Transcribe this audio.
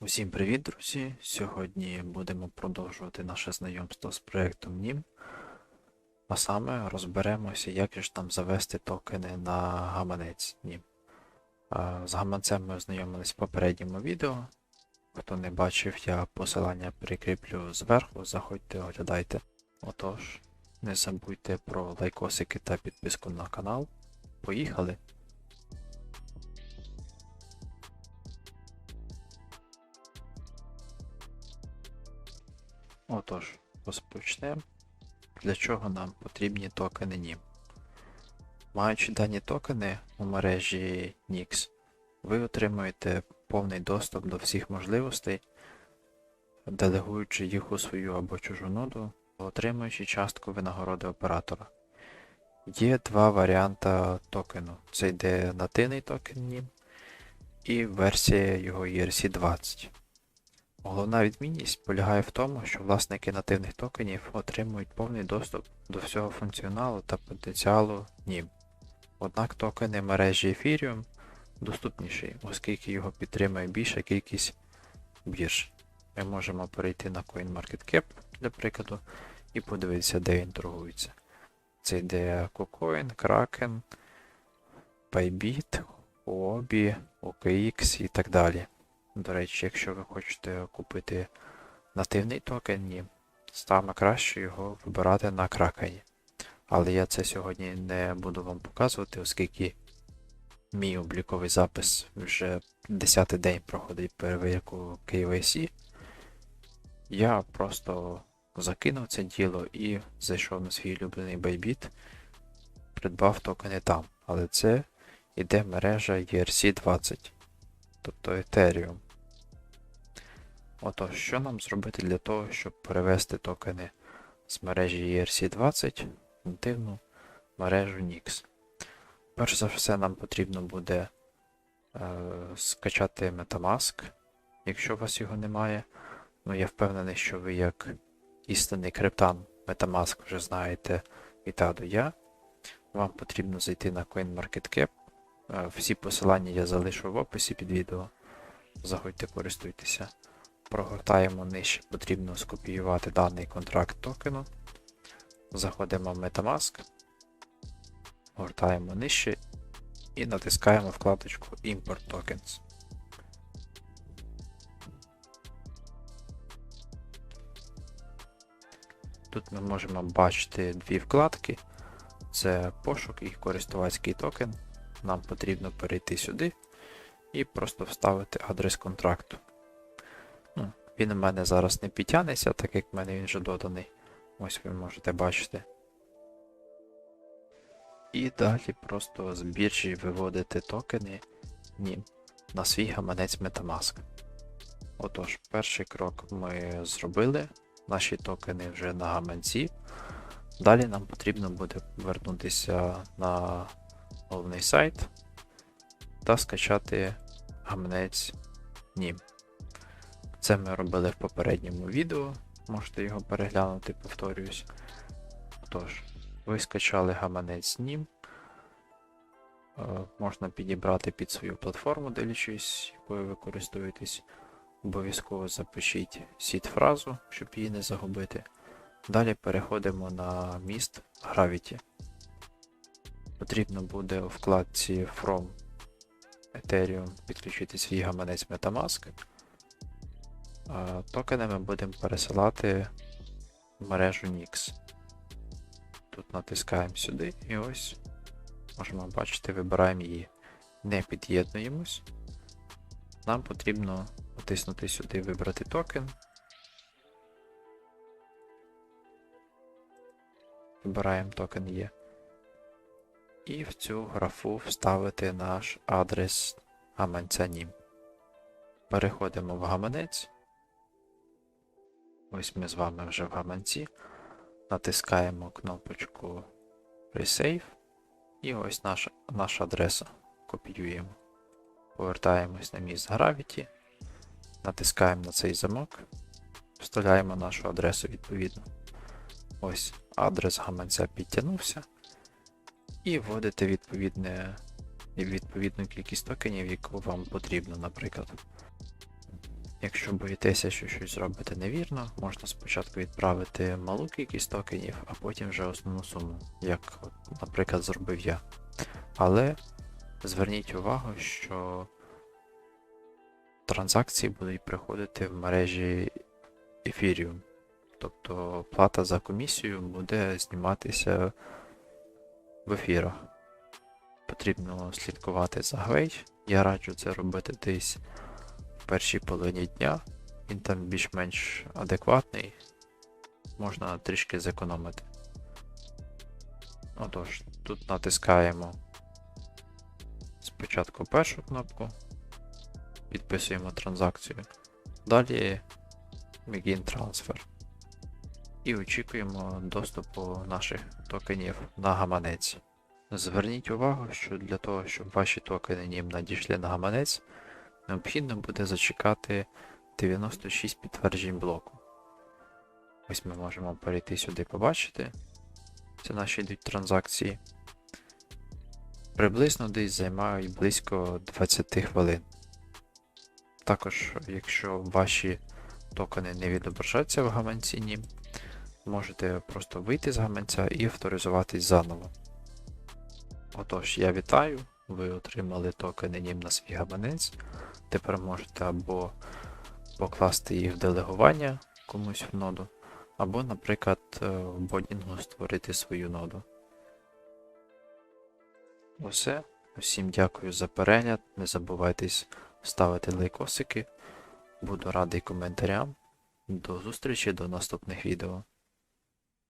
Усім привіт, друзі! Сьогодні будемо продовжувати наше знайомство з проєктом NIM. А саме розберемося, як же ж там завести токени на гаманець NIM. З гаманцем ми ознайомились в попередньому відео. Хто не бачив, я посилання прикріплю зверху, заходьте, оглядайте. Отож, не забудьте про лайкосики та підписку на канал. Поїхали! Отож, розпочнемо. Для чого нам потрібні токени NIM? Маючи дані токени у мережі NIX, ви отримуєте повний доступ до всіх можливостей, делегуючи їх у свою або чужу ноду, отримуючи частку винагороди оператора. Є два варіанти токену. Це йде нативний токен NIM і версія його ERC20. Головна відмінність полягає в тому, що власники нативних токенів отримують повний доступ до всього функціоналу та потенціалу NIM. Однак токени мережі Ethereum доступніші, оскільки його підтримує більша кількість бірж. Ми можемо перейти на CoinMarketCap, для прикладу, і подивитися, де він торгується. Це йде KuCoin, Kraken, Bybit, Huobi, OKX і так далі. До речі, якщо ви хочете купити нативний токен, ні, саме краще його вибирати на кракені. Але я це сьогодні не буду вам показувати, оскільки мій обліковий запис вже 10 день проходить перевірку KYC. Я просто закинув це діло і зайшов на свій улюблений Bybit, придбав токени там. Але це іде мережа ERC20, тобто Ethereum. Отож, що нам зробити для того, щоб перевести токени з мережі ERC20 в нативну мережу NIX? Перш за все, нам потрібно буде е, скачати Metamask, якщо у вас його немає. Ну, я впевнений, що ви як істинний криптан Metamask вже знаєте від А до Я. Вам потрібно зайти на CoinMarketCap. Е, всі посилання я залишу в описі під відео. Заходьте, користуйтеся. Прогортаємо нижче, потрібно скопіювати даний контракт токену. Заходимо в Metamask, гортаємо нижче і натискаємо вкладочку Import Tokens. Тут ми можемо бачити дві вкладки. Це пошук і користувацький токен. Нам потрібно перейти сюди і просто вставити адрес контракту. Він у мене зараз не підтягнеться, так як в мене він вже доданий. Ось ви можете бачити. І далі просто з біржі виводити токени ні, на свій гаманець Metamask. Отож, перший крок ми зробили. Наші токени вже на гаманці. Далі нам потрібно буде повернутися на головний сайт та скачати гаманець NIM. Це ми робили в попередньому відео, можете його переглянути, повторююсь. Тож, ви скачали гаманець NIM. Е, Можна підібрати під свою платформу, дивлячись, якою ви користуєтесь. Обов'язково запишіть сіт-фразу, щоб її не загубити. Далі переходимо на міст Gravity. Потрібно буде у вкладці From Ethereum підключити свій гаманець Metamask. Токени ми будемо пересилати в мережу Nix. Тут натискаємо сюди і ось можемо бачити, вибираємо її. Не під'єднуємось. Нам потрібно натиснути сюди Вибрати токен. Вибираємо токен Є. І в цю графу вставити наш адрес гаманця NIM. Переходимо в гаманець. Ось ми з вами вже в гаманці. Натискаємо кнопочку Resave. І ось наша, наша адреса. Копіюємо. Повертаємось на місць Gravity. Натискаємо на цей замок. Вставляємо нашу адресу відповідно. Ось адрес гаманця підтягнувся. І вводите відповідне, відповідну кількість токенів, яку вам потрібно, наприклад. Якщо боїтеся, що щось зробите невірно, можна спочатку відправити малу кількість токенів, а потім вже основну суму, як, наприклад, зробив я. Але зверніть увагу, що транзакції будуть приходити в мережі Ethereum. Тобто плата за комісію буде зніматися в ефірах. Потрібно слідкувати за Гвей. Я раджу це робити десь першій половині дня. Він там більш-менш адекватний. Можна трішки зекономити. Отож, тут натискаємо спочатку першу кнопку, підписуємо транзакцію. Далі Begin Transfer. І очікуємо доступу наших токенів на гаманець. Зверніть увагу, що для того, щоб ваші токени нім надійшли на гаманець, необхідно буде зачекати 96 підтверджень блоку. Ось ми можемо перейти сюди побачити. Це наші йдуть транзакції. Приблизно десь займають близько 20 хвилин. Також, якщо ваші токени не відображаються в гаманці NIM, можете просто вийти з гаманця і авторизуватись заново. Отож, я вітаю, ви отримали токени NIM на свій гаманець. Тепер можете або покласти їх в делегування комусь в ноду, або, наприклад, е, в бодінгу створити свою ноду. Усе. Усім дякую за перегляд. Не забувайтесь ставити лайкосики. Буду радий коментарям. До зустрічі до наступних відео.